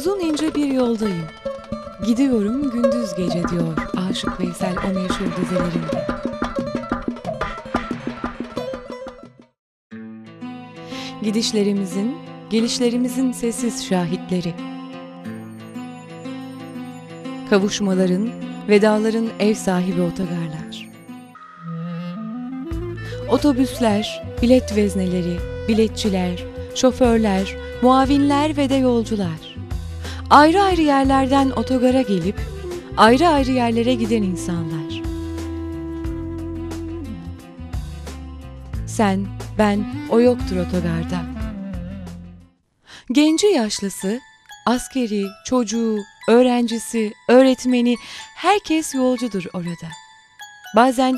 Uzun ince bir yoldayım. Gidiyorum gündüz gece diyor Aşık Veysel o meşhur dizelerinde. Gidişlerimizin, gelişlerimizin sessiz şahitleri. Kavuşmaların, vedaların ev sahibi otogarlar. Otobüsler, bilet vezneleri, biletçiler, şoförler, muavinler ve de yolcular. Ayrı ayrı yerlerden otogara gelip ayrı ayrı yerlere giden insanlar. Sen, ben, o yoktur otogarda. Genci yaşlısı, askeri, çocuğu, öğrencisi, öğretmeni herkes yolcudur orada. Bazen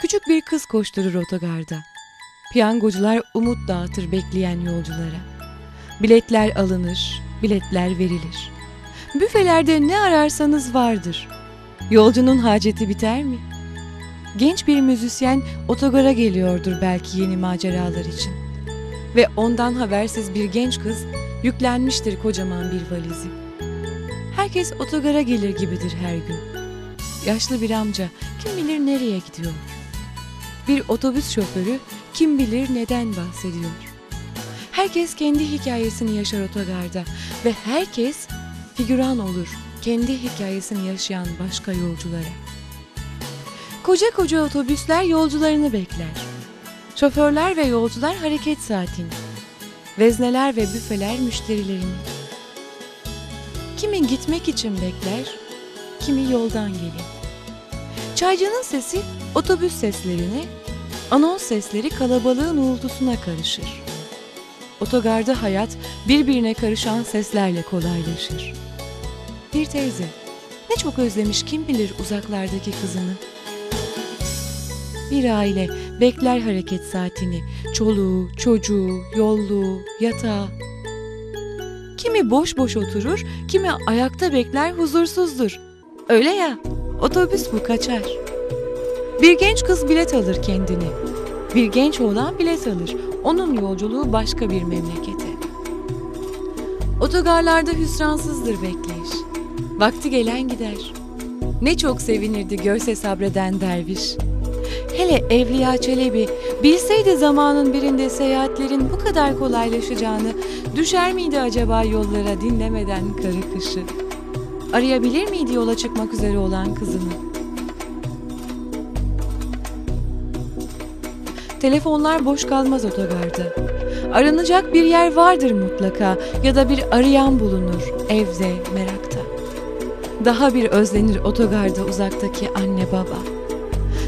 küçük bir kız koşturur otogarda. Piyangocular umut dağıtır bekleyen yolculara. Biletler alınır, biletler verilir. Büfelerde ne ararsanız vardır. Yolcunun haceti biter mi? Genç bir müzisyen otogara geliyordur belki yeni maceralar için. Ve ondan habersiz bir genç kız yüklenmiştir kocaman bir valizi. Herkes otogara gelir gibidir her gün. Yaşlı bir amca kim bilir nereye gidiyor. Bir otobüs şoförü kim bilir neden bahsediyor. Herkes kendi hikayesini yaşar otogarda ve herkes figüran olur kendi hikayesini yaşayan başka yolculara. Koca koca otobüsler yolcularını bekler. Şoförler ve yolcular hareket saatini. Vezneler ve büfeler müşterilerini. Kimi gitmek için bekler, kimi yoldan gelir. Çaycının sesi otobüs seslerine, anons sesleri kalabalığın uğultusuna karışır. Otogarda hayat birbirine karışan seslerle kolaylaşır. Bir teyze, ne çok özlemiş kim bilir uzaklardaki kızını. Bir aile bekler hareket saatini, çoluğu, çocuğu, yolluğu, yatağı. Kimi boş boş oturur, kimi ayakta bekler huzursuzdur. Öyle ya, otobüs bu kaçar. Bir genç kız bilet alır kendini. Bir genç oğlan bilet alır. Onun yolculuğu başka bir memlekete. Otogarlarda hüsransızdır bekleyiş. Vakti gelen gider. Ne çok sevinirdi görse sabreden derviş. Hele Evliya Çelebi bilseydi zamanın birinde seyahatlerin bu kadar kolaylaşacağını düşer miydi acaba yollara dinlemeden karı kışı? Arayabilir miydi yola çıkmak üzere olan kızını? Telefonlar boş kalmaz otogarda. Aranacak bir yer vardır mutlaka ya da bir arayan bulunur evde, merakta. Daha bir özlenir otogarda uzaktaki anne baba.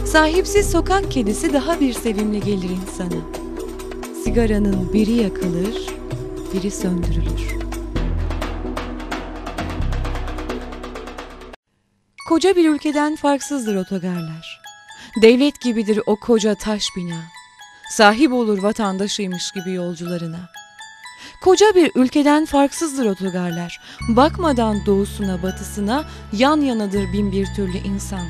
Sahipsiz sokak kedisi daha bir sevimli gelir insana. Sigaranın biri yakılır, biri söndürülür. Koca bir ülkeden farksızdır otogarlar. Devlet gibidir o koca taş bina. Sahip olur vatandaşıymış gibi yolcularına. Koca bir ülkeden farksızdır otogarlar. Bakmadan doğusuna batısına yan yanadır bin bir türlü insan.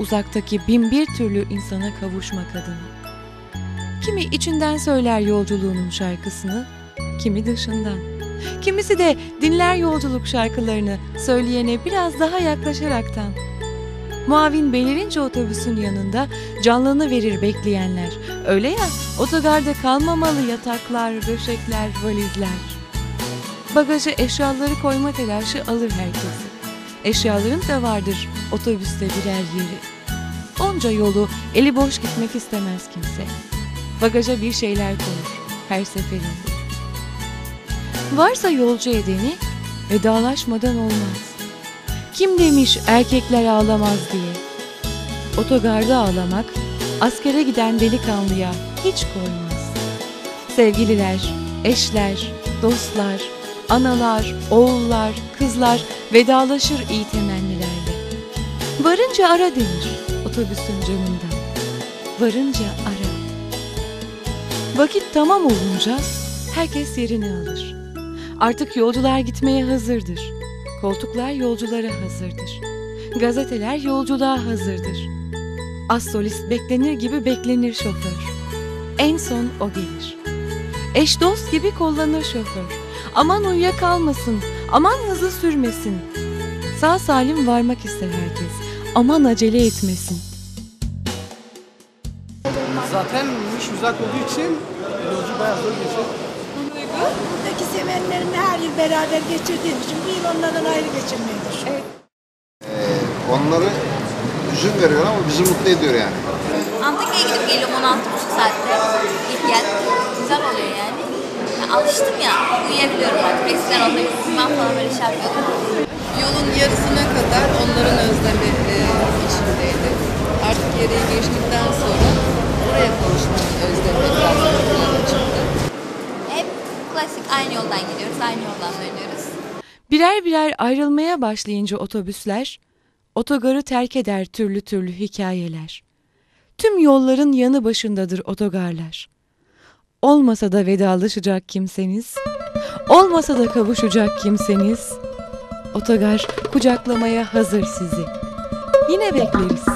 Uzaktaki bin bir türlü insana kavuşmak adına. Kimi içinden söyler yolculuğunun şarkısını, kimi dışından. Kimisi de dinler yolculuk şarkılarını söyleyene biraz daha yaklaşaraktan. Muavin belirince otobüsün yanında canlını verir bekleyenler. Öyle ya otogarda kalmamalı yataklar, döşekler, valizler. Bagajı eşyaları koyma telaşı alır herkesi. Eşyaların da vardır otobüste birer yeri. Onca yolu eli boş gitmek istemez kimse. Bagaja bir şeyler koyur her seferinde. Varsa yolcu edeni vedalaşmadan olmaz. Kim demiş erkekler ağlamaz diye. Otogarda ağlamak askere giden delikanlıya hiç koymaz. Sevgililer, eşler, dostlar, analar, oğullar, kızlar vedalaşır iyi temennilerle. Varınca ara denir otobüsün camından. Varınca ara. Vakit tamam olunca herkes yerini alır. Artık yolcular gitmeye hazırdır. Koltuklar yolculara hazırdır. Gazeteler yolculuğa hazırdır. Az solist beklenir gibi beklenir şoför. En son o gelir. Eş dost gibi kollanır şoför. Aman uyuya kalmasın, Aman hızlı sürmesin. Sağ salim varmak ister herkes. Aman acele etmesin. Zaten iş uzak olduğu için yolcu bayağı zor geçiyor. Buradaki sevenlerimle her yıl beraber geçirdiğim için bu yıl onlardan ayrı geçirmeyi düşünüyorum. Onları üzüm veriyor ama bizi mutlu ediyor yani. Antakya'ya gidip geliyorum 16,5 saatte. Git gel. Güzel oluyor yani. Ya alıştım ya. Uyuyabiliyorum artık. Eskiden otobüs bilmem falan böyle şey yapıyordum. Yolun yarısına kadar onların özlemi e, içindeydi. Artık yeri geçtikten sonra oraya kavuşmanın özlemi biraz. Hep klasik aynı yoldan gidiyoruz. Aynı yoldan dönüyoruz. Birer birer ayrılmaya başlayınca otobüsler, otogarı terk eder türlü türlü hikayeler. Tüm yolların yanı başındadır otogarlar. Olmasa da vedalaşacak kimseniz, olmasa da kavuşacak kimseniz, otogar kucaklamaya hazır sizi. Yine bekleriz.